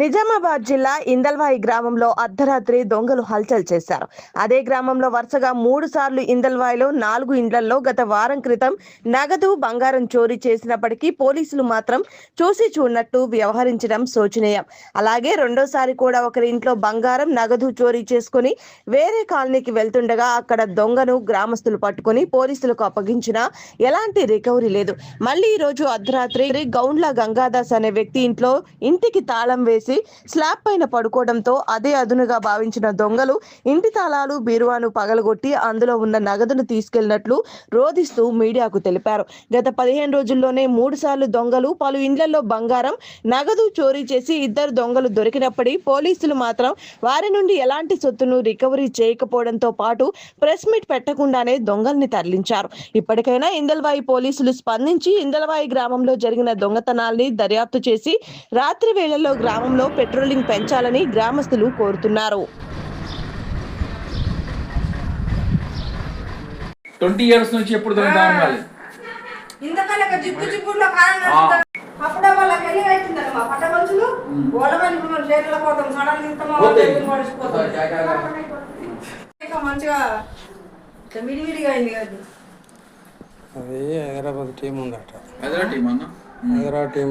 నిజామాబాద్ జిల్లా ఇందల్వాయి గ్రామంలో అర్ధరాత్రి దొంగలు హల్చల్ చేశారు. అదే గ్రామంలో వరుసగా మూడు సార్లు ఇందల్వాయిలో నాలుగు ఇండ్లలో గత వారం క్రితం నగదు బంగారం చోరీ చేసినప్పటికీ పోలీసులు మాత్రం చూసి చూడనట్టు వ్యవహరించడం శోచనీయం. అలాగే రెండోసారి కూడా ఒకరి ఇంట్లో బంగారం నగదు చోరీ చేసుకుని వేరే కాలనీకి వెళ్తుండగా అక్కడ దొంగను గ్రామస్తులు పట్టుకుని పోలీసులకు అప్పగించినా ఎలాంటి రికవరీ లేదు. మళ్ళీ ఈ రోజు అర్ధరాత్రి గౌండ్ల గంగాదాస్ అనే వ్యక్తి ఇంట్లో ఇంటికి తాళం వేసి స్లాబ్ పైన పడుకోవడంతో అదే అదునుగా భావించిన దొంగలు ఇంటి తాళాలు బీరువాను పగలగొట్టి అందులో ఉన్న నగదును తీసుకెళ్ళినట్లు రోధిస్తూ మీడియాకు తెలిపారు. గత పదిహేను రోజుల్లోనే మూడు సార్లు దొంగలు పలు ఇండ్లలో బంగారం నగదు చోరీ చేసి ఇద్దరు దొంగలు దొరికినప్పటి పోలీసులు మాత్రం వారి నుండి ఎలాంటి సొత్తును రికవరీ చేయకపోవడంతో పాటు ప్రెస్ మీట్ పెట్టకుండానే దొంగల్ని తరలించారు. ఇప్పటికైనా ఇందల్వాయి పోలీసులు స్పందించి ఇందల్వాయి గ్రామంలో జరిగిన దొంగతనాల్ని దర్యాప్తు చేసి రాత్రి వేళల్లో గ్రామంలో పెట్రోలింగ్ పెంచాలని గ్రామస్తులు కోరుతున్నారు. ట్వంటీ ఇయర్స్ నుంచి ఎప్పుడు దొరుకుతా ఉండాలి ఇంతకాలం జిప్పు జిప్పుల్లో కాలం నడుస్తుంది. అప్పుడే వాళ్ళకి వెళ్ళి అవుతుందట మా పట్ట మనుషులు. ఓడమని ఇప్పుడు మనం చేతుల పోతాం సడన్ ఇస్తామా పోతాయి. మడిచిపోతాం క్యా క్యా క్యా. ఇంకా మంచిగా ఇట్లా విడివిడిగా అయింది కదా అది. హైదరాబాద్ టీం ఉందట. హైదరాబాద్ టీం అన్న? హైదరాబాద్ టీం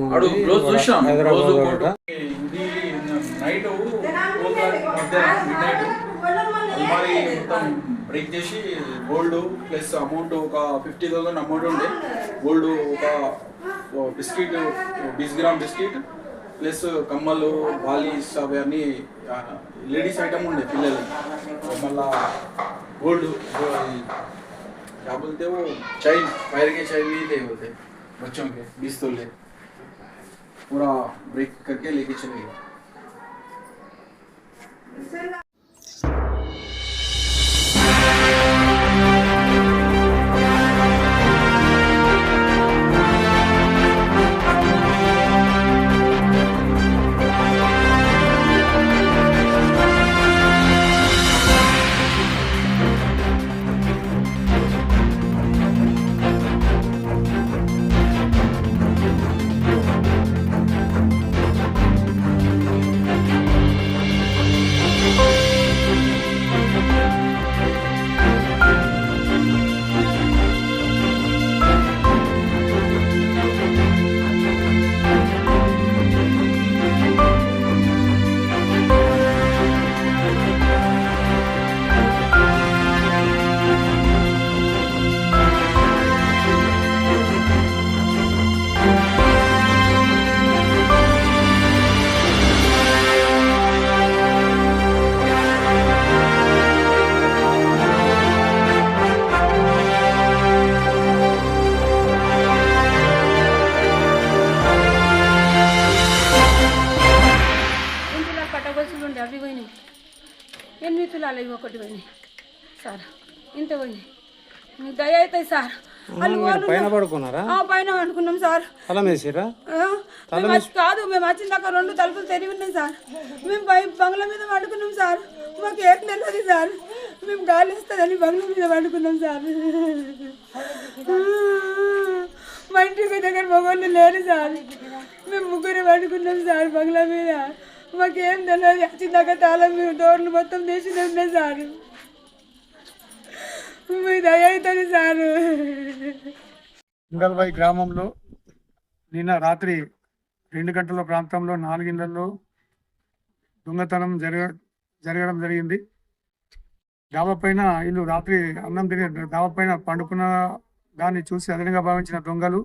హైదరాబాద్ కోర్టు ఒకట. ఇది నైట్ మధ్యాహ్నం మిడ్ నైట్ మరి మొత్తం బ్రేక్ చేసి గోల్డ్ ప్లస్ అమౌంట్ ఒక ఫిఫ్టీ థౌసండ్ అమౌంట్ ఉండే గోల్డ్ ఒక బిస్కెట్ బిస్ గ్రామ్ బిస్కెట్ ప్లస్ కమ్మలు బాలీస్ అవన్నీ లేడీస్ ఐటమ్ ఉండే పిల్లలు మళ్ళా గోల్డ్ क्या बोलते हैं वो चाइल्ड फायर के चाइल्ड नहीं थे बोलते बच्चों के बीस तोले पूरा ब्रेक करके लेके चले गए ఎనిమిది ఉండే అవి పోయినాయి. ఎనిమిది తులాలు ఇవి ఒకటి పోయినాయి? సార్ ఇంత పోయినాయి. మీకు దయ అవుతాయి సార్ పైన పడుకున్నారా? ఆ, పైన అనుకున్నాం సార్. తలం వేసిరా? ఆ, మేము వచ్చి- కాదు మేము వచ్చిన దాకా రెండు తలుపులు తెరిగి ఉన్నాయి సార్. మేము పై బంగ్లా మీద పడుకున్నాం సార్. మాకు ఏం తెలియదు సార్. మేము గాలి వస్తుందని బంగ్లా మీద పడుకున్నాం సార్. మా ఇంటికి దగ్గర మగవాళ్ళు లేరు సార్. మేము ముగ్గురు పడుకున్నాం సార్ బంగ్లా మీద. మాకేం తెలియదు వచ్చిన తాళం మేము డోర్లు మొత్తం తీసి సారు. సార్ మీ దయ అవుతుంది సార్. ఇంగల్వాయి గ్రామంలో నిన్న రాత్రి రెండు గంటల ప్రాంతంలో నాలుగిండ్లలో దొంగతనం జరగ జరగడం జరిగింది. డాబా పైన ఇల్లు రాత్రి అన్నం తిరిగి డాబా పైన పండుకున్న దాన్ని చూసి అదనంగా భావించిన దొంగలు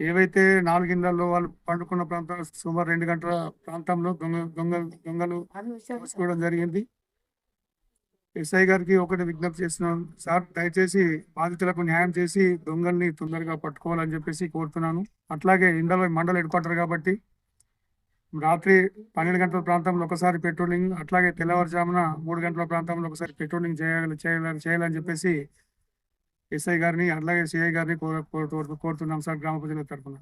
ఏవైతే నాలుగిండ్లలో వాళ్ళు పండుకున్న ప్రాంతం సుమారు రెండు గంటల ప్రాంతంలో దొంగ దొంగ దొంగలు చూసుకోవడం జరిగింది. ఎస్ఐ గారికి ఒకటి విజ్ఞప్తి చేస్తున్నాను సార్ దయచేసి బాధితులకు న్యాయం చేసి దొంగల్ని తొందరగా పట్టుకోవాలని చెప్పేసి కోరుతున్నాను. అట్లాగే ఇండలో మండల హెడ్ క్వార్టర్ కాబట్టి రాత్రి పన్నెండు గంటల ప్రాంతంలో ఒకసారి పెట్రోలింగ్ అట్లాగే తెల్లవారుజామున మూడు గంటల ప్రాంతంలో ఒకసారి పెట్రోలింగ్ చేయాలి చేయాలని చెప్పేసి ఎస్ఐ గారిని అట్లాగే సిఐ గారిని కోరుతున్నాం సార్ గ్రామ ప్రజల తరఫున.